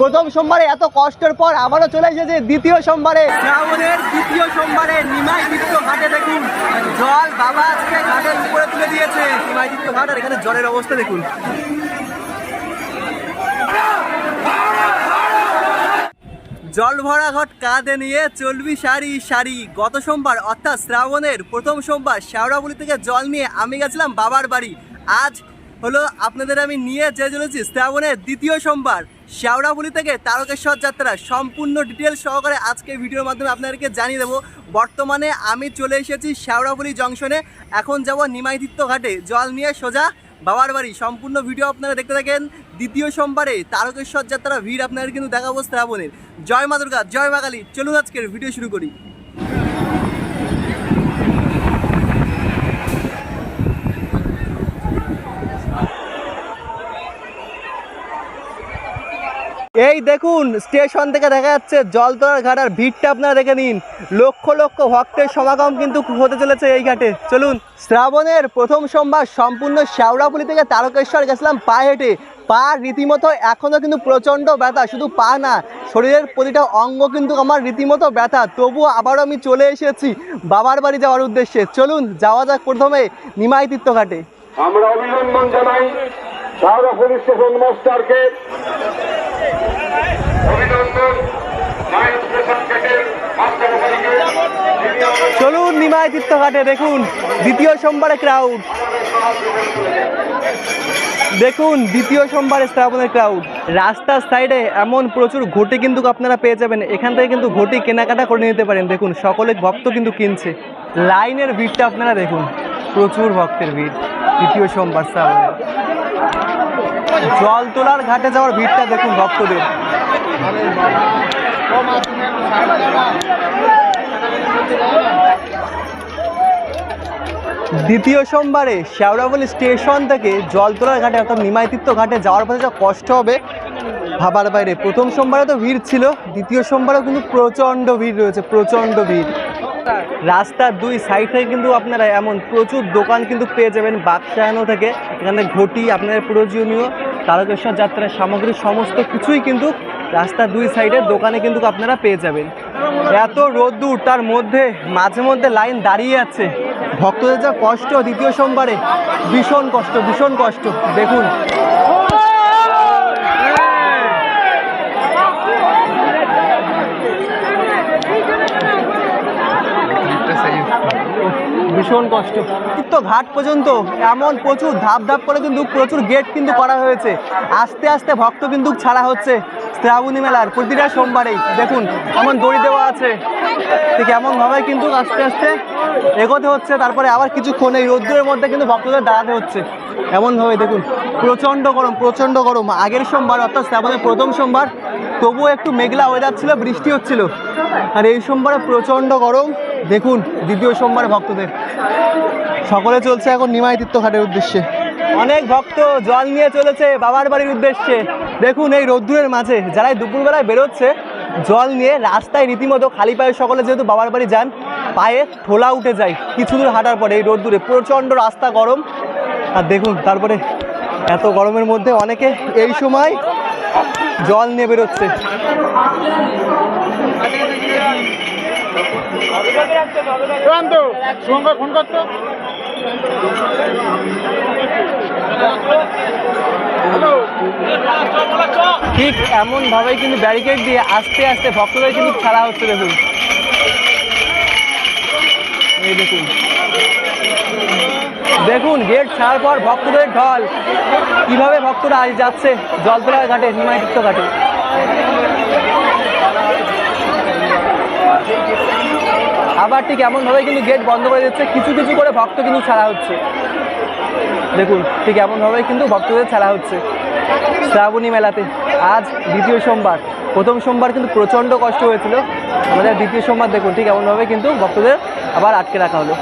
প্রথম সোমবারে এত কষ্টের পর আবারও চলে এসেছে দ্বিতীয় সোমবারে। শ্রাবণের দ্বিতীয় সোমবারে নিমাই দীপ্ত ঘাটে দেখুন জল বাবা আজকে ঘাটের উপরে তুলে দিয়েছে। নিমাই দীপ্ত ঘাট আর এখানে জলের অবস্থা দেখুন। জল ভরা ঘট কাঁধে নিয়ে চলবি সারি সারি। গত সোমবার, অর্থাৎ শ্রাবণের প্রথম সোমবার শেওড়াবুলি থেকে জল নিয়ে আমি গেছিলাম বাবার বাড়ি। আজ হলো আপনাদের আমি নিয়ে যে চলেছি শ্রাবণের দ্বিতীয় সোমবার। শেওড়াবুলি থেকে তারকেশ্বর যাত্রা সম্পূর্ণ ডিটেলস সহকারে আজকে ভিডিওর মাধ্যমে আপনাদেরকে জানিয়ে দেবো। বর্তমানে আমি চলে এসেছি শেওড়াবুলি জংশনে। এখন যাব নিমাইতিত্ব ঘাটে। জল নিয়ে সোজা বাবার বাড়ি। সম্পূর্ণ ভিডিও আপনারা দেখতে থাকেন। দ্বিতীয় সোমবারে তারকেশ্বর যাত্রা ভিড় আপনাদের কিন্তু দেখাবো শ্রাবণের। জয় মা দুর্গা, জয় মা চলুন আজকের ভিডিও শুরু করি। এই দেখুন, স্টেশন থেকে দেখা যাচ্ছে জলতলার ঘাট, আর ভিড়টা আপনারা দেখে নিন। লক্ষ লক্ষ ভক্তের সমাগম কিন্তু হতে চলেছে এই ঘাটে। চলুন, শ্রাবণের প্রথম সোমবার সম্পূর্ণ শেওড়াপুলি থেকে তারকেশ্বর গেছিলাম পায়ে হেঁটে। পা রীতিমতো এখনও কিন্তু প্রচণ্ড ব্যথা শুধু পা না শরীরের প্রতিটা অঙ্গ কিন্তু আমার রীতিমতো ব্যথা। তবুও আবারও আমি চলে এসেছি বাবার বাড়ি যাওয়ার উদ্দেশ্যে। চলুন যাওয়া যাক প্রথমে নিমাই তীর্থঘাটে। আমরা অভিনন্দন জানাই স্টেশন মাস্টারকে। অভিনন্দন চলুন নিমাই তীর্থঘাটে দেখুন দ্বিতীয় সোমবারে ক্রাউড দেখুন, দ্বিতীয় সোমবারে শ্রাবণের ক্রাউড রাস্তার সাইডে এমন প্রচুর ঘটি কিন্তু আপনারা পেয়ে যাবেন। এখান থেকে কিন্তু ঘটি কেনাকাটা করে নিতে পারেন। দেখুন, সকলে ভক্ত কিন্তু কিনছে। লাইনের ভিড়টা আপনারা দেখুন। প্রচুর ভক্তের ভিড় দ্বিতীয় সোমবার শ্রাবণের জল তোলার ঘাটে যাওয়ার ভিড়টা দেখুন ভক্তদের। দ্বিতীয় সোমবারে শেওড়াবলি স্টেশন থেকে জলতলার ঘাটে অর্থাৎ নিমাইতিত্ব ঘাটে যাওয়ার পথে যা কষ্ট হবে, ভাবার বাইরে। প্রথম সোমবারে তো ভিড় ছিল, দ্বিতীয় সোমবারেও কিন্তু প্রচণ্ড ভিড় রয়েছে, প্রচণ্ড ভিড়। রাস্তার দুই সাইড থেকে কিন্তু আপনারা এমন প্রচুর দোকান কিন্তু পেয়ে যাবেন বাক্সায়নো থেকে। এখানে ঘটি, আপনাদের প্রয়োজনীয়, তারকেশ্বর যাত্রার সামগ্রী, সমস্ত কিছুই কিন্তু রাস্তার দুই সাইডের দোকানে কিন্তু আপনারা পেয়ে যাবেন। এত রোদ্দুর, তার মধ্যে, মাঝে মধ্যে লাইন দাঁড়িয়ে আছে। ভক্তদের যা কষ্ট দ্বিতীয় সোমবারে, ভীষণ কষ্ট ভীষণ কষ্ট। দেখুন। ভীষণ কষ্ট। তো ঘাট পর্যন্ত এমন প্রচুর ধাপ ধাপ করে কিন্তু প্রচুর গেট কিন্তু করা হয়েছে। আস্তে আস্তে ভক্ত কিন্তু ছাড়া হচ্ছে। শ্রাবণী মেলার প্রতিটা সোমবারেই। দেখুন এমন দড়ি দেওয়া আছে। ঠিক এমনভাবে কিন্তু আস্তে আস্তে এগোতে হচ্ছে। তারপরে আবার কিছুক্ষণ এই রোদ্দুরের মধ্যে কিন্তু ভক্তদের দাঁড়াতে হচ্ছে। এমনভাবে দেখুন, প্রচণ্ড গরম প্রচণ্ড গরম। আগের সোমবার, অর্থাৎ শ্রাবণের প্রথম সোমবার, তবুও একটু মেঘলা ওয়েদার ছিল, বৃষ্টি হচ্ছিল। আর এই সোমবারে প্রচণ্ড গরম। দেখুন, দ্বিতীয় সোমবারে ভক্তদের। সকলে চলছে এখন নিমাই তীর্থঘাটের উদ্দেশ্যে। অনেক ভক্ত জল নিয়ে চলেছে বাবার বাড়ির উদ্দেশ্যে। দেখুন এই রোদ্দুরের মাঝে যারাই দুপুরবেলায় বেরোচ্ছে, জল নিয়ে রাস্তায় রীতিমতো খালি পায়ে সকলে যেহেতু বাবার বাড়ি যান, পায়ে ঠোলা উঠে যায়। কিছু দূর হাঁটার পরে এই রোদ্দুরে প্রচণ্ড রাস্তা গরম। আর দেখুন, তারপরে এত গরমের মধ্যে অনেকে এই সময় জল নিয়ে বেরোচ্ছে। ফোন ঠিক এমনভাবেই কিন্তু ব্যারিকেড দিয়ে আস্তে আস্তে ভক্তদের কিন্তু ছাড়া হচ্ছে, দেখুন। এই দেখুন। দেখুন গেট ছাড়ার পর ভক্তদের ঢল। কীভাবে ভক্তরা আজ যাচ্ছে? জলতলা ঘাটে নিমাইতিত্ব ঘাটে। আবার ঠিক এমনভাবে কিন্তু গেট বন্ধ করে দিচ্ছে। কিছু কিছু করে ভক্ত কিন্তু ছাড়া হচ্ছে। দেখুন, ঠিক এমনভাবেই কিন্তু ভক্তদের ছাড়া হচ্ছে। শ্রাবণী মেলাতে। আজ দ্বিতীয় সোমবার। প্রথম সোমবার কিন্তু প্রচণ্ড কষ্ট হয়েছিল। আমাদের দ্বিতীয় সোমবার দেখুন, ঠিক এমনভাবে কিন্তু ভক্তদের আবার আটকে রাখা হলো।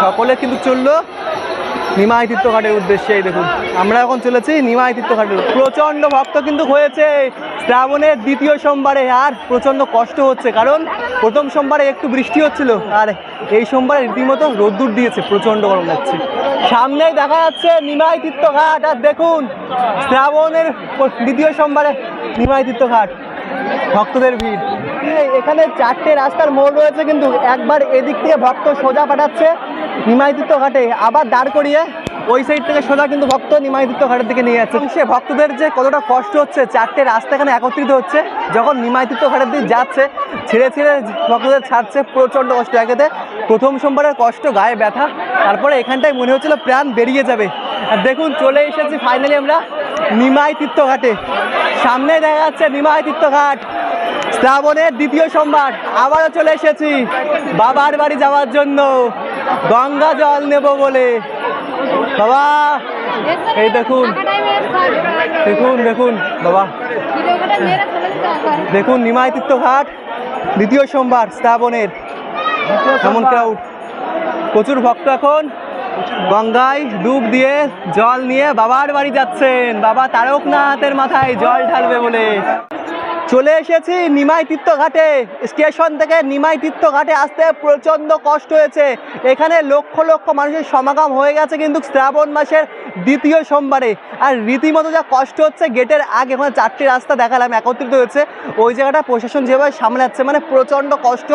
সকলে কিন্তু চলল নিমাই তীর্থঘাটের উদ্দেশ্যে এই দেখুন। আমরা এখন চলেছি নিমাই তীর্থঘাটের। প্রচণ্ড ভক্ত কিন্তু হয়েছে। শ্রাবণের দ্বিতীয় সোমবারে আর প্রচণ্ড কষ্ট হচ্ছে, কারণ প্রথম সোমবারে একটু বৃষ্টি হচ্ছিল, আর এই সোমবারে রীতিমতো রোদ্দুর দিয়েছে, প্রচণ্ড গরম লাগছে। সামনেই দেখা যাচ্ছে নিমাই তীর্থঘাট, আর দেখুন, শ্রাবণের দ্বিতীয় সোমবারে নিমাই তীর্থঘাট, ভক্তদের ভিড়। এখানে চারটে রাস্তার মোড় রয়েছে, কিন্তু একবার এদিক থেকে ভক্ত সোজা পাঠাচ্ছে নিমাইতীর্থ ঘাটে আবার দাঁড় করিয়ে ওই সাইড থেকে সোজা কিন্তু ভক্ত নিমাইতীর্থ ঘাটের দিকে নিয়ে যাচ্ছে। সে ভক্তদের যে কতটা কষ্ট হচ্ছে, চারটে রাস্তা এখানে একত্রিত হচ্ছে, যখন নিমাইতীর্থ ঘাটের দিকে যাচ্ছে, ছেড়ে ছেড়ে ভক্তদের ছাড়ছে, প্রচণ্ড কষ্ট একেতে। প্রথম সোমবারের কষ্ট, গায়ে ব্যথা, তারপরে এখানটায় মনে হচ্ছিল প্রাণ বেরিয়ে যাবে। আর দেখুন, চলে এসেছি ফাইনালি আমরা নিমাই তীর্থঘাটে সামনে দেখা যাচ্ছে নিমাই তীর্থঘাট শ্রাবণের দ্বিতীয় সোমবার, আবারও চলে এসেছি। বাবার বাড়ি যাওয়ার জন্য। গঙ্গা জল নেব বলে। বাবা এই দেখুন। দেখুন দেখুন বাবা। দেখুন নিমাই তীর্থঘাট দ্বিতীয় সোমবার শ্রাবণের। এমন ক্রাউড প্রচুর ভক্ত এখন। গঙ্গায় ডুব দিয়ে জল নিয়ে বাবার বাড়ি যাচ্ছেন। বাবা তারকনাথের মাথায় জল ঢালবে বলে। চলে এসেছি নিমাই তীর্থঘাটে। স্টেশন থেকে নিমাই তীর্থঘাটে আসতে প্রচণ্ড কষ্ট হয়েছে। এখানে লক্ষ লক্ষ মানুষের সমাগম হয়ে গেছে কিন্তু শ্রাবণ মাসের দ্বিতীয় সোমবারে। আর রীতিমতো যা কষ্ট হচ্ছে, গেটের আগে ওখানে চারটি রাস্তা দেখালাম, একত্রিত হয়েছে। ওই জায়গাটা প্রশাসন যেভাবে সামলাচ্ছে মানে প্রচণ্ড কষ্ট,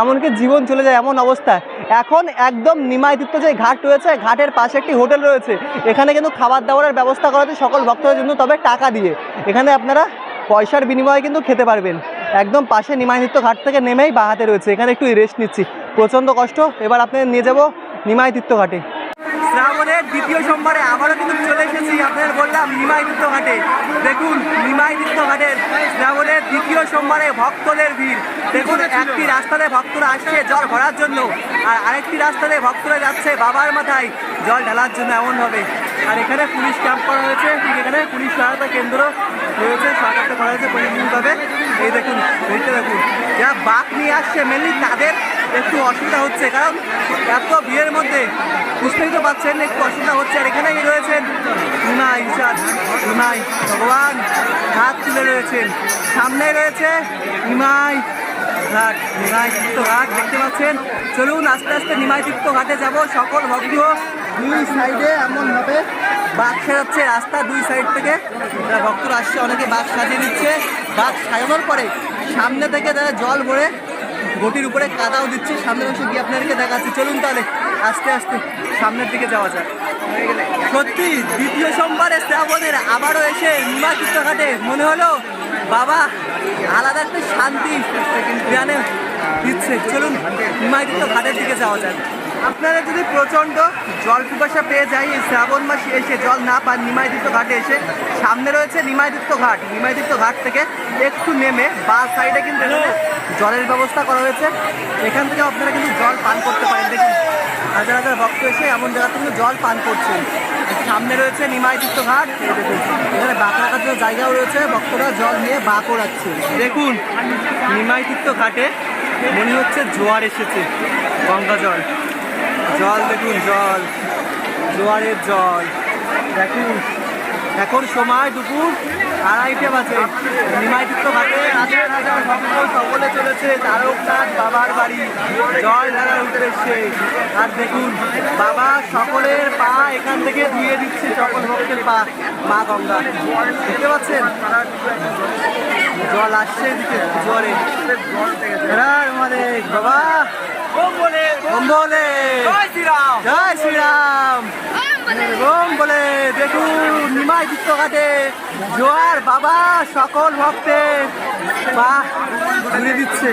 এমনকি জীবন চলে যায় এমন অবস্থা। এখন একদম নিমাই তীর্থ যে ঘাট রয়েছে, ঘাটের পাশে একটি হোটেল রয়েছে। এখানে কিন্তু খাবার দাবারের ব্যবস্থা করা হয়েছে সকল ভক্তদের জন্য, তবে টাকা দিয়ে। এখানে আপনারা পয়সার বিনিময়ে কিন্তু খেতে পারবেন। একদম পাশে নিমাইতীর্থ ঘাট থেকে নেমেই বাহাতে রয়েছে। এখানে একটু রেস্ট নিচ্ছি। প্রচণ্ড কষ্ট। এবার আপনাদের নিয়ে যাব নিমাইতীর্থ ঘাটে। শ্রাবণের দ্বিতীয় সোমবারে আবারও কিন্তু চলে এসেছি, আপনাদের বললাম নিমাইতীর্থ ঘাটে দেখুন নিমাইতীর্থ ঘাটের শ্রাবণের দ্বিতীয় সোমবারে ভক্তদের ভিড়। দেখুন, একটি রাস্তাতে ভক্তরা আসছে জল ভরার জন্য, আর আরেকটি রাস্তাতে ভক্তরা যাচ্ছে বাবার মাথায় জল ঢালার জন্য, এমনভাবে। আর এখানে পুলিশ ক্যাম্প করা হয়েছে, ঠিক এখানে পুলিশ সহায়তা কেন্দ্র রয়েছে সরকারটা করা হয়েছে প্রতিনিধিভাবে এই দেখুন এইটা দেখুন, যারা বাঘ নিয়ে আসছে মেনলি তাদের একটু অসুবিধা হচ্ছে, কারণ এত ভিড়ের মধ্যে বুঝতেই তো পাচ্ছেন, একটু অসুবিধা হচ্ছে। আর এখানেই রয়েছেন নিমাই ইসাদ নিমাই ভগবান হাত তুলে রয়েছেন। সামনে রয়েছে নিমাই ঘাট, নিমাই তীর্থ ঘাট, দেখতে পাচ্ছেন। চলুন, আস্তে আস্তে নিমাই তীর্থ ঘাটে যাব। সকল ভক্ত দুই সাইডে এমনভাবে বাঘ সাজাচ্ছে, রাস্তা দুই সাইড থেকে। ভক্তরা আসছে, অনেকে বাঘ সাজিয়ে দিচ্ছে। বাঘ সাজানোর পরে সামনে থেকে তারা জল ভরে গটির উপরে কাদাও দিচ্ছে, সামনের বসে গিয়ে আপনাদেরকে দেখাচ্ছি। চলুন তাহলে, আস্তে আস্তে সামনের দিকে যাওয়া যাক। সত্যি, দ্বিতীয় সোমবারে শ্রাবণের আবারও এসে নিমা ঘাটে। মনে হলো, বাবা, আলাদা একটা শান্তি জ্ঞানে দিচ্ছে চলুন নিমাইতীর্থ ঘাটের দিকে যাওয়া যায় আপনারা যদি প্রচণ্ড জল পিপাসা পেয়ে যায় এই শ্রাবণ মাসে এসে জল না পান নিমাইতীর্থ ঘাটে এসে সামনে রয়েছে নিমাইতীর্থ ঘাট। নিমাইতীর্থ ঘাট থেকে একটু নেমে বা সাইডে কিন্তু জলের ব্যবস্থা করা হয়েছে। এখান থেকে আপনারা কিন্তু জল পান করতে পারেন। দেখুন হাজার হাজার ভক্ত এসে এমন জায়গাতে কিন্তু জল পান করছেন। সামনে রয়েছে নিমাই ঘাট। এখানে বাঁক রাখার জন্য জায়গাও রয়েছে। ভক্তরা জল নিয়ে বাঁকও করাচ্ছে দেখুন নিমাই ঘাটে মনে হচ্ছে জোয়ার এসেছে গঙ্গা জল। জল দেখুন, জল। জোয়ারের জল। দেখুন, এখন সময় দুপুর আড়াইটে বাজে। নিমাইতীর্থ ঘাটে হাজার হাজার ভক্ত সকলে চলেছে তারকনাথ বাবার বাড়ি। জল ঢালার উদ্দেশ্যে। আর দেখুন, বাবা সকলের পা এখান থেকে ধুয়ে দিচ্ছে সকল ভক্তের পা। মা গঙ্গা। দেখতে পাচ্ছেন? জল আসছে এদিকে, জোরে। হ্যাঁ আমাদের বাবা। জয় শ্রীরাম। জয় শ্রীরাম। ওম বলে দেখুন নিমাই জোয়ার বাবা সকল ভক্তের পা ঘুরে দিচ্ছে।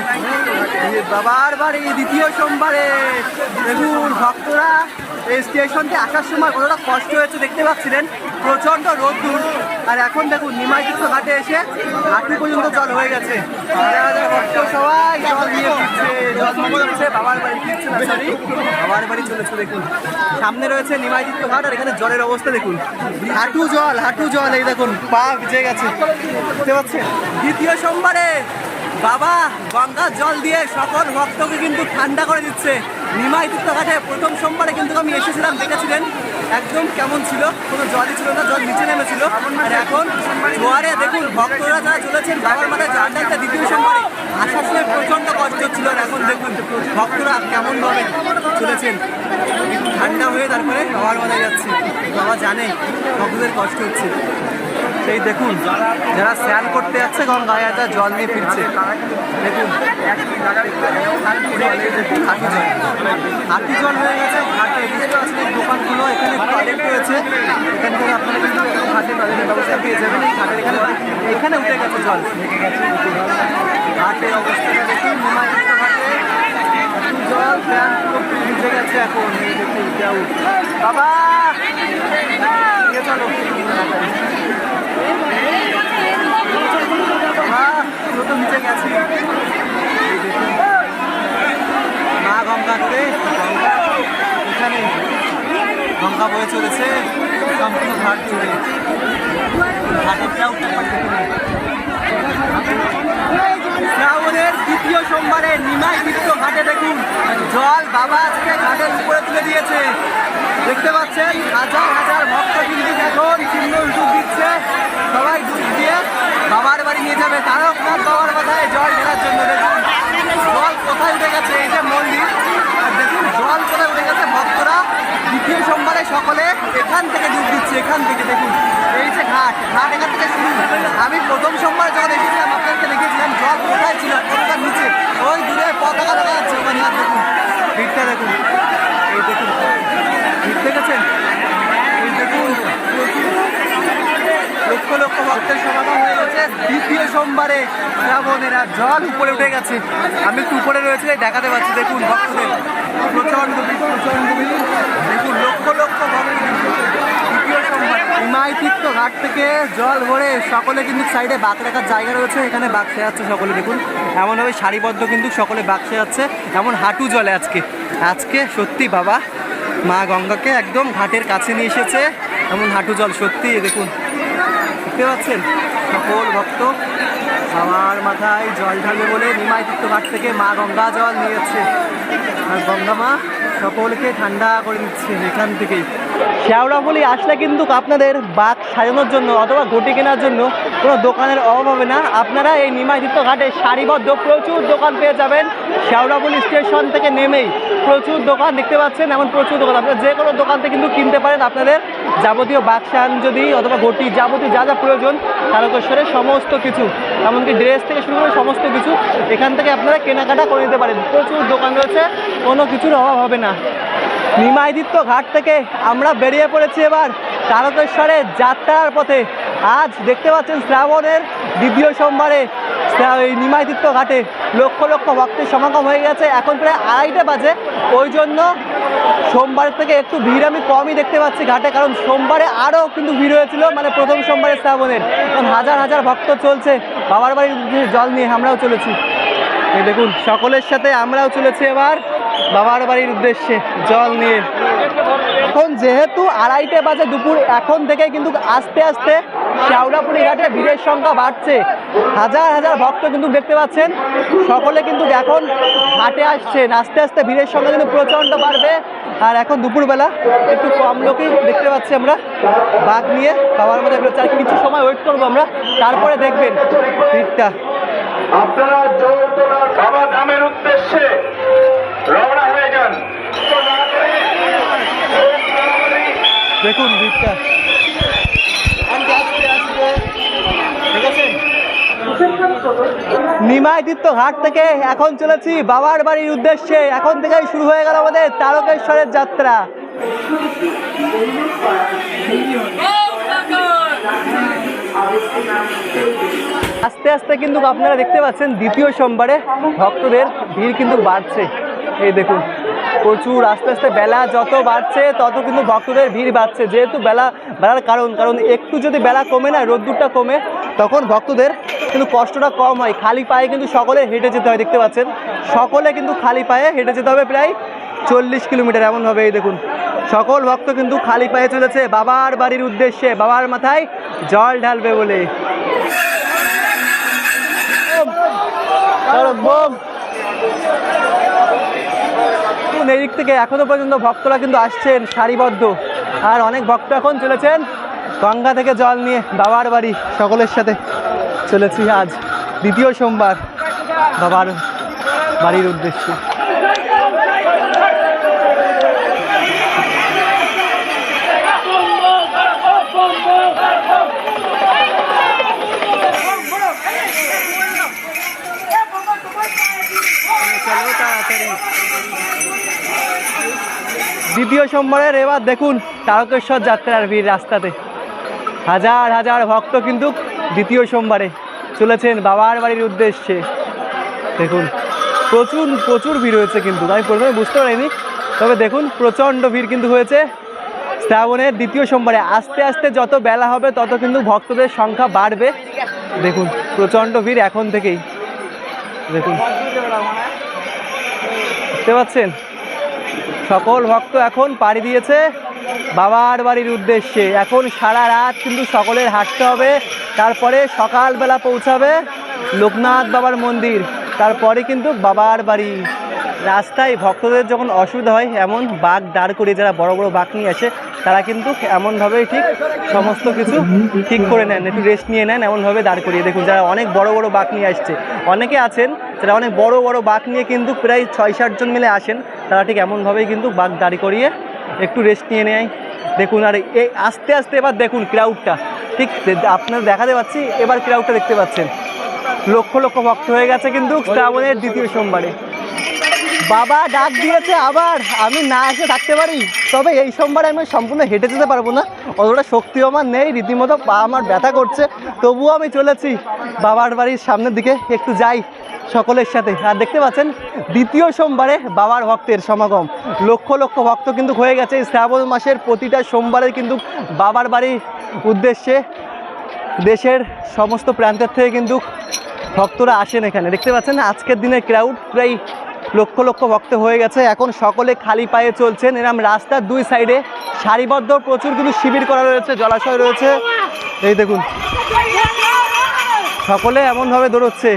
বাবার বাড়ি দ্বিতীয় সোমবারে। দেখুন ভক্তরা এই স্টেশনকে আসার সময় কতটা কষ্ট হয়েছে দেখতে পাচ্ছিলেন। প্রচণ্ড রোদ্দুর আর এখন দেখুন নিমাই তীর্থ ঘাটে এসে হাঁটু পর্যন্ত জল হয়ে গেছে। সবাই জল নিয়ে ফিরছে বাবার বাড়ি ফিরছে না বাবার বাড়ি চলেছে দেখুন সামনে রয়েছে নিমাই তীর্থ ঘাট আর এখানে জলের অবস্থা দেখুন হাঁটু জল হাঁটু জল এই দেখুন পা ভিজে গেছে পাচ্ছেন দ্বিতীয় সোমবারে বাবা গঙ্গার জল দিয়ে সকল ভক্তকে কিন্তু ঠান্ডা করে দিচ্ছে নিমাই ঘাটে প্রথম সোমবারে কিন্তু আমি এসেছিলাম দেখেছিলেন একদম কেমন ছিল? কোনো জলই ছিল না, জল নিচে নেমেছিল। আর এখন জোয়ারে দেখুন, ভক্তরা যারা চলেছেন, বাবার মাথায় একটা দ্বিতীয় সোমবারে। আসার সময় প্রচণ্ড কষ্ট ছিল আর এখন দেখুন, ভক্তরা কেমনভাবে চলেছেন। ঠান্ডা হয়ে তারপরে বাবার মাথায় যাচ্ছে। বাবা জানে, ভক্তদের কষ্ট হচ্ছে। সেই দেখুন, যারা স্নান করতে যাচ্ছে, গঙ্গায় একটা জল নিয়ে ফিরছে। দেখুন এই দেখুন জল হাঁটু জল হয়ে গেছে ঘাটে এই দোকানগুলো এখানে টয়লেট রয়েছে এখান থেকে আপনারা কিন্তু ঘাটে টয়লেটের ব্যবস্থা পেয়ে যাবেন। এই ঘাটের এখানে এখানে উঠে গেছে জল। ঘাটের অবস্থাটা দেখুন হিমায়িত ঘাটে জল ফ্যান পুরো ভিজে গেছে এখন। বাবা! চলো মা মা গঙ্গাতে গঙ্গা এখানে গঙ্গা বয়ে চলেছে সম্পূর্ণ ঘাট জুড়ে ঘাটের শ্রাবণের দ্বিতীয় সোমবারে নিমাই মিত্র ঘাটে দেখুন। জল বাবা আজকে ঘাটের উপরে তুলে দিয়েছে। দেখতে পাচ্ছেন, হাজার হাজার ভক্ত কিন্তু এখন সুন্দর ডুব দিচ্ছে। সবাই ডুব দিয়ে বাবার বাড়ি নিয়ে যাবে। তারকনাথ বাবার মাথায় জল ঢেলার জন্য দেখুন। জল কোথায় উঠে গেছে? এই যে মন্দির। দেখুন, জল কোথায় উঠে গেছে? ভক্তরা দ্বিতীয় সোমবারে সকলে এখান থেকে ডুব দিচ্ছে, এখান থেকে দেখুন। এই যে ঘাট ঘাট এখান থেকে শুরু। আমি প্রথম সোমবার যখন এসেছিলাম, আপনাদেরকে দেখেছিলাম জল কোথায় ছিল পতাকার নিচে। ওই দূরে পতাকা দেখা যাচ্ছে, ওখানে। দেখুন, ভিড়টা দেখুন। এই দেখুন, ভিড় দেখেছেন এই দেখুন লক্ষ লক্ষ ভক্তের সমাগম হয়ে গেছে। দ্বিতীয় সোমবারে জল উপরে উঠে গেছে। আমি একটু উপরে রয়েছে দেখাতে পাচ্ছি। দেখুন ভক্তদের প্রচণ্ড প্রচণ্ড দেখুন লক্ষ লক্ষ ভক্ত দ্বিতীয় সোমবার। ঘাট থেকে জল ভরে সকলে কিন্তু সাইডে বাঁক রাখার জায়গা রয়েছে। এখানে বাঁক যাচ্ছে সকলে, দেখুন। এমনভাবে সারিবদ্ধ কিন্তু সকলে বাঁক যাচ্ছে এমন হাঁটু জলে আজকে। আজকে সত্যি বাবা, মা গঙ্গাকে একদম ঘাটের কাছে নিয়ে এসেছে। এমন হাঁটু জল সত্যি দেখুন। দেখতে পাচ্ছেন? সকল ভক্ত আমার মাথায় জল ঢালবে বলে নিমাই তীর্থঘাট থেকে মা গঙ্গা জল নিয়েছে আর গঙ্গা মা সকলকে ঠান্ডা করে দিচ্ছে এখান থেকেই। শ্যাওড়াফুলি আসলে কিন্তু আপনাদের বাঘ সাজানোর জন্য অথবা ঘটি কেনার জন্য কোনো দোকানের অভাব হবে না। আপনারা এই নিমাইতীর্থ ঘাটে সারিবদ্ধ প্রচুর দোকান পেয়ে যাবেন। শ্যাওড়াফুলি স্টেশন থেকে নেমেই প্রচুর দোকান দেখতে পাচ্ছেন, এমন প্রচুর দোকান। আপনারা যে কোনো দোকান থেকে কিন্তু কিনতে পারেন আপনাদের যাবতীয় বাক্সান যদি অথবা ঘটি যাবতীয় যা যা প্রয়োজন, তারকেশ্বরের সমস্ত কিছু, এমনকি ড্রেস থেকে শুরু করে সমস্ত কিছু এখান থেকে আপনারা কেনাকাটা করে নিতে পারেন। প্রচুর দোকান রয়েছে, কোনো কিছুর অভাব হবে না। নিমাইদিত্য ঘাট থেকে আমরা বেরিয়ে পড়েছি এবার তারকেশ্বরের যাত্রার পথে। আজ দেখতে পাচ্ছেন শ্রাবণের দ্বিতীয় সোমবারে এই ঘাটে লক্ষ লক্ষ ভক্তের সমাগম হয়ে গেছে। এখন প্রায় আড়াইটা বাজে। ওই জন্য সোমবারের থেকে একটু ভিড় আমি কমই দেখতে পাচ্ছি ঘাটে, কারণ সোমবারে আরও কিন্তু ভিড় হয়েছিল মানে প্রথম সোমবারে শ্রাবণের। কারণ হাজার হাজার ভক্ত চলছে। বাবার বাড়ির জল নিয়ে আমরাও চলেছি। দেখুন, সকলের সাথে আমরাও চলেছি এবার বাবার বাড়ির উদ্দেশ্যে জল নিয়ে। এখন যেহেতু আড়াইটে বাজে দুপুর, এখন থেকে কিন্তু আস্তে আস্তে শ্যাওড়াপুরি ঘাটে ভিড়ের সংখ্যা বাড়ছে। হাজার হাজার ভক্ত কিন্তু দেখতে পাচ্ছেন। সকলে কিন্তু এখন ঘাটে আসছেন আস্তে আস্তে ভিড়ের সংখ্যা কিন্তু প্রচণ্ড বাড়বে। আর এখন দুপুরবেলা একটু কম লোকই দেখতে পাচ্ছি আমরা। বাঘ নিয়ে বাবার মধ্যে আর কিছু সময় ওয়েট করব আমরা। তারপরে দেখবেন ভিড়টা। আপনারা বাবা ধামের উদ্দেশ্যে রওনা হয়ে যান। দেখুন ভিড়টা। নিমাইদিত্য ঘাট থেকে এখন চলেছি বাবার বাড়ির উদ্দেশ্যে। এখন থেকেই শুরু হয়ে গেল আমাদের তারকেশ্বরের যাত্রা। আস্তে আস্তে কিন্তু আপনারা দেখতে পাচ্ছেন দ্বিতীয় সোমবারে ভক্তদের ভিড় কিন্তু বাড়ছে। এই দেখুন, প্রচুর আস্তে আস্তে বেলা যত বাড়ছে, তত কিন্তু ভক্তদের ভিড় বাড়ছে। যেহেতু বেলা বাড়ার কারণ কারণ একটু যদি বেলা কমে না, রোদ্দুরটা কমে, তখন ভক্তদের কিন্তু কষ্টটা কম হয়। খালি পায়ে কিন্তু সকলে হেঁটে যেতে হয়, দেখতে পাচ্ছেন? সকলে কিন্তু খালি পায়ে হেঁটে যেতে হবে প্রায় চল্লিশ কিলোমিটার এমনভাবে এই দেখুন। সকল ভক্ত কিন্তু খালি পায়ে চলেছে, বাবার বাড়ির উদ্দেশ্যে, বাবার মাথায় জল ঢালবে বলে। এই দিক থেকে এখনও পর্যন্ত ভক্তরা কিন্তু আসছেন সারিবদ্ধ। আর অনেক ভক্ত এখন চলেছেন গঙ্গা থেকে জল নিয়ে, বাবার বাড়ি, সকলের সাথে। চলেছি আজ দ্বিতীয় সোমবার বাবার বাড়ির উদ্দেশ্যে। দ্বিতীয় সোমবারের এবার দেখুন তারকেশ্বর যাত্রার ভিড় রাস্তাতে। হাজার হাজার ভক্ত কিন্তু দ্বিতীয় সোমবারে চলেছেন বাবার বাড়ির উদ্দেশ্যে। দেখুন, প্রচুর প্রচুর ভিড় হয়েছে কিন্তু, আমি প্রথমে বুঝতে পারিনি, তবে দেখুন, প্রচণ্ড ভিড় কিন্তু হয়েছে। শ্রাবণের দ্বিতীয় সোমবারে আস্তে আস্তে যত বেলা হবে, তত কিন্তু ভক্তদের সংখ্যা বাড়বে। দেখুন, প্রচণ্ড ভিড় এখন থেকেই। দেখুন বুঝতে পারছেন সকল ভক্ত এখন পাড়ি দিয়েছে। বাবার বাড়ির উদ্দেশ্যে। এখন সারা রাত কিন্তু সকলের হাঁটতে হবে। তারপরে সকালবেলা পৌঁছাবে লোকনাথ বাবার মন্দির। তারপরে কিন্তু বাবার বাড়ি। রাস্তায় ভক্তদের যখন অসুবিধা হয়, এমন বাঘ দাঁড় করিয়ে যারা বড় বড় বাঘ নিয়ে আসে, তারা কিন্তু এমনভাবেই ঠিক সমস্ত কিছু ঠিক করে নেন, একটু রেস্ট নিয়ে নেন, এমনভাবে দাঁড় করিয়ে। দেখুন, যারা অনেক বড় বড় বাঘ নিয়ে আসছে, অনেকে আছেন, যারা অনেক বড় বড় বাঘ নিয়ে কিন্তু প্রায় ছয় সাতজন মিলে আসেন, তারা ঠিক এমনভাবেই কিন্তু বাঘ দাঁড় করিয়ে একটু রেস্ট নিয়ে নেয়। দেখুন, আর এই আস্তে আস্তে এবার দেখুন ক্রাউডটা ঠিক আপনার দেখাতে পাচ্ছি, এবার ক্রাউডটা দেখতে পাচ্ছেন। লক্ষ লক্ষ ভক্ত হয়ে গেছে কিন্তু শ্রাবণের দ্বিতীয় সোমবারে। বাবা ডাক দিয়েছে আবার। আমি না এসে থাকতে পারি। তবে এই সোমবারে আমি সম্পূর্ণ হেঁটে যেতে পারব না। অতটা শক্তি আমার নেই, রীতিমতো পা আমার ব্যথা করছে। তবুও আমি চলেছি। বাবার বাড়ির সামনের দিকে একটু যাই সকলের সাথে। আর দেখতে পাচ্ছেন, দ্বিতীয় সোমবারে বাবার ভক্তের সমাগম। লক্ষ লক্ষ ভক্ত কিন্তু হয়ে গেছে। শ্রাবণ মাসের প্রতিটা সোমবারে কিন্তু বাবার বাড়ির উদ্দেশ্যে দেশের সমস্ত প্রান্তের থেকে কিন্তু ভক্তরা আসেন এখানে। দেখতে পাচ্ছেন, আজকের দিনের ক্রাউড প্রায় লক্ষ লক্ষ ভক্ত হয়ে গেছে। এখন সকলে খালি পায়ে চলছেন। এরম রাস্তার দুই সাইডে সারিবদ্ধ প্রচুর কিন্তু শিবির করা রয়েছে, জলাশয় রয়েছে। এই দেখুন, সকলে এমনভাবে দৌড়চ্ছে।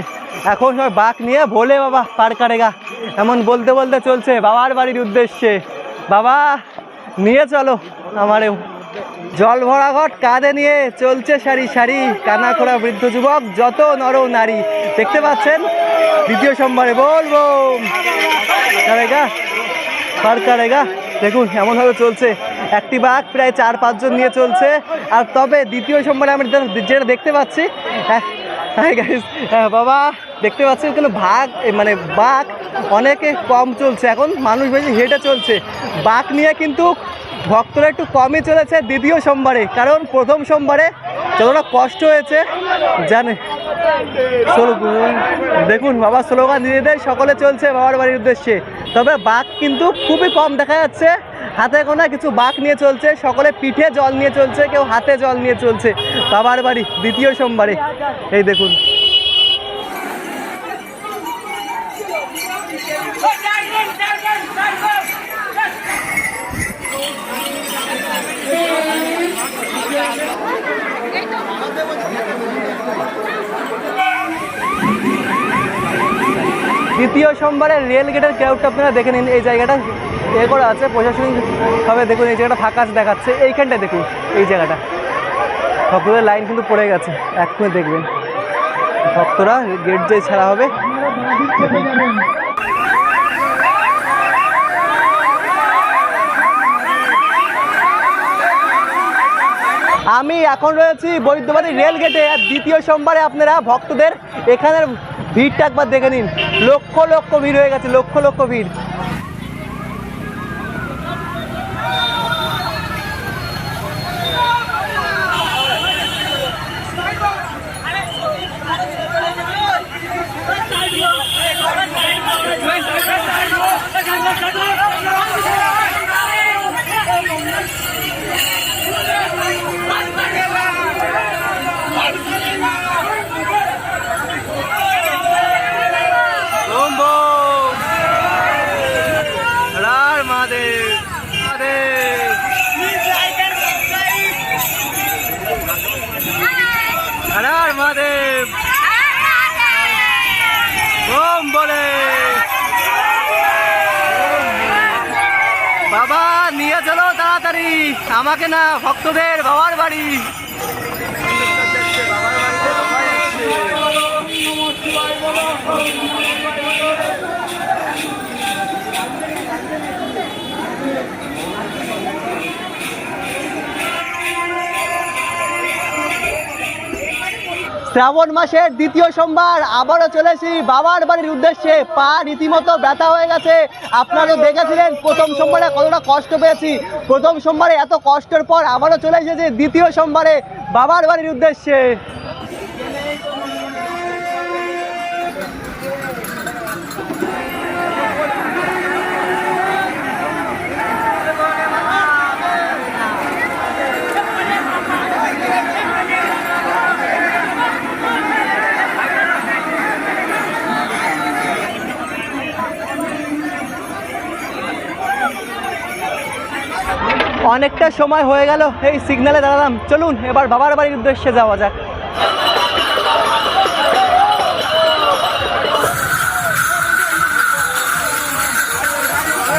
এখন সবাই বাঘ নিয়ে ভোলে বাবা পার কারেগা। এমন বলতে বলতে চলছে বাবার বাড়ির উদ্দেশ্যে। বাবা, নিয়ে চলো আমারেও। জল ভরা ঘট কাঁধে নিয়ে চলছে সারি সারি কানা খোড়া বৃদ্ধ যুবক যত নর নারী। দেখতে পাচ্ছেন? দ্বিতীয় সোমবারে বলব কারেগা দেখুন এমনভাবে চলছে। একটি বাঘ প্রায় চার পাঁচজন নিয়ে চলছে। আর তবে দ্বিতীয় সোমবারে আমি যেটা- দেখতে পাচ্ছি হ্যাঁ, হ্যাঁ হ্যাঁ, বাবা দেখতে পাচ্ছেন কিন্তু ভাগ মানে বাঘ অনেকে কম চলছে। এখন মানুষ বেশি হেঁটে চলছে। বাঘ নিয়ে কিন্তু ভক্তরা একটু কমই চলেছে দ্বিতীয় সোমবারে, কারণ প্রথম সোমবারে যতটা কষ্ট হয়েছে, জানে। দেখুন বাবা স্লোগান দিয়ে দেয় সকলে চলছে বাবার বাড়ির উদ্দেশ্যে। তবে বাঘ কিন্তু খুবই কম দেখা যাচ্ছে। হাতে গোনা কিছু বাঘ নিয়ে চলছে, সকলে পিঠে জল নিয়ে চলছে, কেউ হাতে জল নিয়ে চলছে। বাবার বাড়ি, দ্বিতীয় সোমবারে। এই দেখুন। দ্বিতীয় সোমবারে রেল গেটের ক্রাউডটা আপনারা দেখে নিন, এই জায়গাটা এ করা আছে, প্রশাসনিকভাবে দেখুন, এই জায়গাটা ফাঁকা আছে, দেখাচ্ছে। এইখানটায় দেখুন, এই জায়গাটা। ভক্তদের লাইন কিন্তু পড়ে গেছে, এক্ষুনি দেখবেন। ভক্তরা গেট যে ছাড়া হবে। আমি এখন রয়েছি বৈদ্যবাড়ি রেলগেটে আর দ্বিতীয় সোমবারে আপনারা ভক্তদের এখানের ভিড়টা একবার দেখে নিন লক্ষ লক্ষ ভিড় হয়ে গেছে লক্ষ লক্ষ ভিড় Let's go! তাড়াতাড়ি আমাকে না ভক্তদের বাবার বাড়ি। শ্রাবণ মাসের দ্বিতীয় সোমবার আবারও চলেছি বাবার বাড়ির উদ্দেশ্যে। পা রীতিমতো ব্যথা হয়ে গেছে। আপনারা দেখেছিলেন, প্রথম সোমবারে কতটা কষ্ট পেয়েছি। প্রথম সোমবারে এত কষ্টের পর আবারও চলে এসেছে দ্বিতীয় সোমবারে বাবার বাড়ির উদ্দেশ্যে। অনেকটা সময় হয়ে গেল, এই সিগনালে দাঁড়ালাম। চলুন, এবার বাবার বাড়ির উদ্দেশ্যে যাওয়া যাক।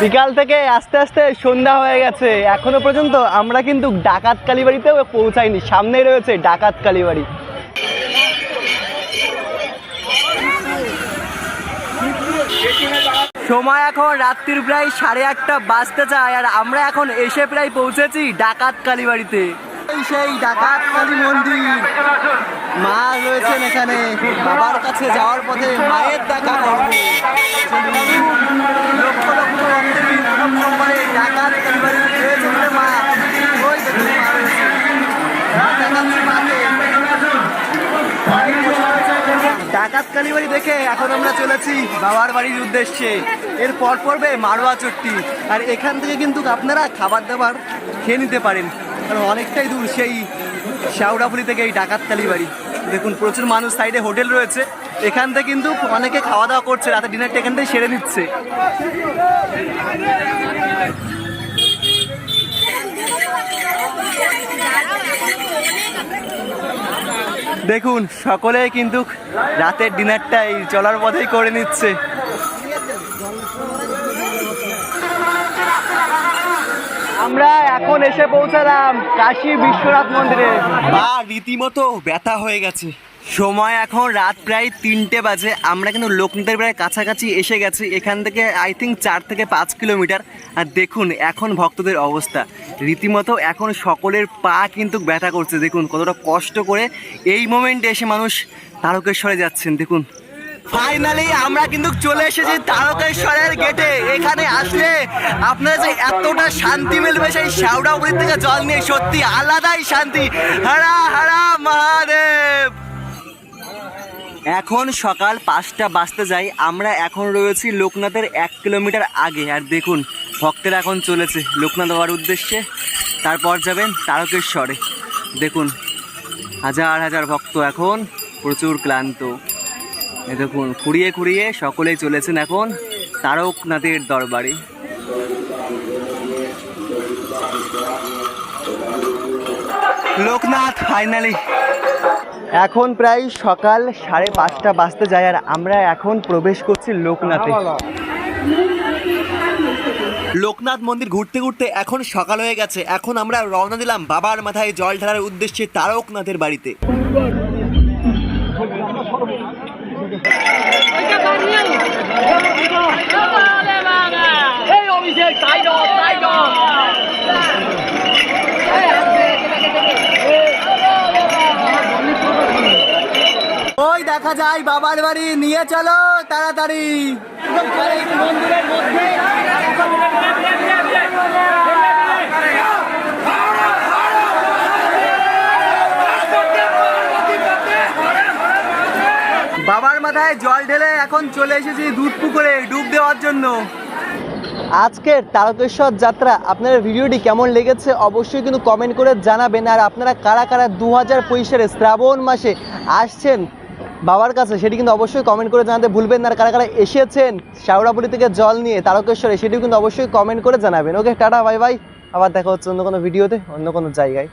বিকাল থেকে আস্তে আস্তে সন্ধ্যা হয়ে গেছে। এখনও পর্যন্ত আমরা কিন্তু ডাকাত কালীবাড়িতেও পৌঁছাইনি। সামনেই রয়েছে ডাকাত কালীবাড়ি। সময় এখন রাত্রির প্রায় সাড়ে আটটা বাজতে চায় আর আমরা এখন এসে প্রায় পৌঁছেছি ডাকাত কালীবাড়িতে। এই সেই ডাকাত কালী মন্দির। মা রয়েছেন এখানে। বাবার কাছে যাওয়ার পথে মায়ের দেখা লক্ষ লক্ষ কালীবাড়ি দেখে এখন আমরা চলেছি বাবার বাড়ির উদ্দেশ্যে। এর পর পড়বে মারোয়া চট্টি। আর এখান থেকে কিন্তু আপনারা খাবার দাবার খেয়ে নিতে পারেন। কারণ অনেকটাই দূর সেই শাওড়াপুরি থেকে এই ডাকাত কালীবাড়ি দেখুন, প্রচুর মানুষ সাইডে হোটেল রয়েছে। এখান থেকে কিন্তু অনেকে খাওয়া দাওয়া করছে, রাতে ডিনারটা এখান থেকে সেরে নিচ্ছে। দেখুন সকলে কিন্তু রাতের ডিনারটা এই চলার পথেই করে নিচ্ছে। আমরা এখন এসে পৌঁছালাম কাশী বিশ্বনাথ মন্দিরে। বা রীতিমতো ব্যথা হয়ে গেছে। সময় এখন রাত প্রায় তিনটে বাজে। আমরা কিন্তু লোকনাথের প্রায় কাছাকাছি এসে গেছি। এখান থেকে আই থিঙ্ক চার থেকে পাঁচ কিলোমিটার। আর দেখুন, এখন ভক্তদের অবস্থা। রীতিমতো এখন সকলের পা কিন্তু ব্যথা করছে। দেখুন, কতটা কষ্ট করে এই মোমেন্টে এসে মানুষ তারকেশ্বরে যাচ্ছেন। দেখুন। ফাইনালি আমরা কিন্তু চলে এসেছি তারকেশ্বরের গেটে এখানে আসলে আপনারা যে এতটা শান্তি মিলবে, সেই শ্যাওড়াপুরি থেকে জল নিয়ে সত্যি আলাদাই শান্তি। হারা হারা, মহাদেব! এখন সকাল পাঁচটা বাজতে যাই, আমরা এখন রয়েছি লোকনাথের এক কিলোমিটার আগে। আর দেখুন, ভক্তেরা এখন চলেছে লোকনাথ হওয়ার উদ্দেশ্যে। তারপর যাবেন তারকেশ্বরে। দেখুন, হাজার হাজার ভক্ত এখন প্রচুর ক্লান্ত। দেখুন, খুঁড়িয়ে খুঁড়িয়ে সকলেই চলেছেন এখন তারকনাথের দরবারে। লোকনাথ ফাইনালি এখন প্রায় সকাল সাড়ে পাঁচটা বাজতে যায় আর আমরা এখন প্রবেশ করছি লোকনাথে। লোকনাথ মন্দির ঘুরতে ঘুরতে এখন সকাল হয়ে গেছে। এখন আমরা রওনা দিলাম বাবার মাথায় জল ঢালার উদ্দেশ্যে তারকনাথের বাড়িতে। এই অভিষেক তাই নয় তাই নয় ওই দেখা যায় বাবার বাড়ি, নিয়ে চলো তাড়াতাড়ি। বাবার মাথায় জল ঢেলে এখন চলে এসেছি দুধ পুকুরে ডুব দেওয়ার জন্য। আজকের তারকেশ্বর যাত্রা, আপনার ভিডিওটি কেমন লেগেছে অবশ্যই কিন্তু কমেন্ট করে জানাবেন। আর আপনারা কারা কারা দু হাজার পঁচিশের শ্রাবণ মাসে আসছেন বাবার কাছে সেটি কিন্তু অবশ্যই কমেন্ট করে জানাতে ভুলবেন না। কারা কারা এসেছেন শাওড়াপুরি থেকে জল নিয়ে তারকেশ্বরে সেটিও কিন্তু অবশ্যই কমেন্ট করে জানাবেন। ওকে টাটা বাই বাই আবার দেখা হচ্ছে অন্য কোনো ভিডিওতে অন্য কোনো জায়গায়।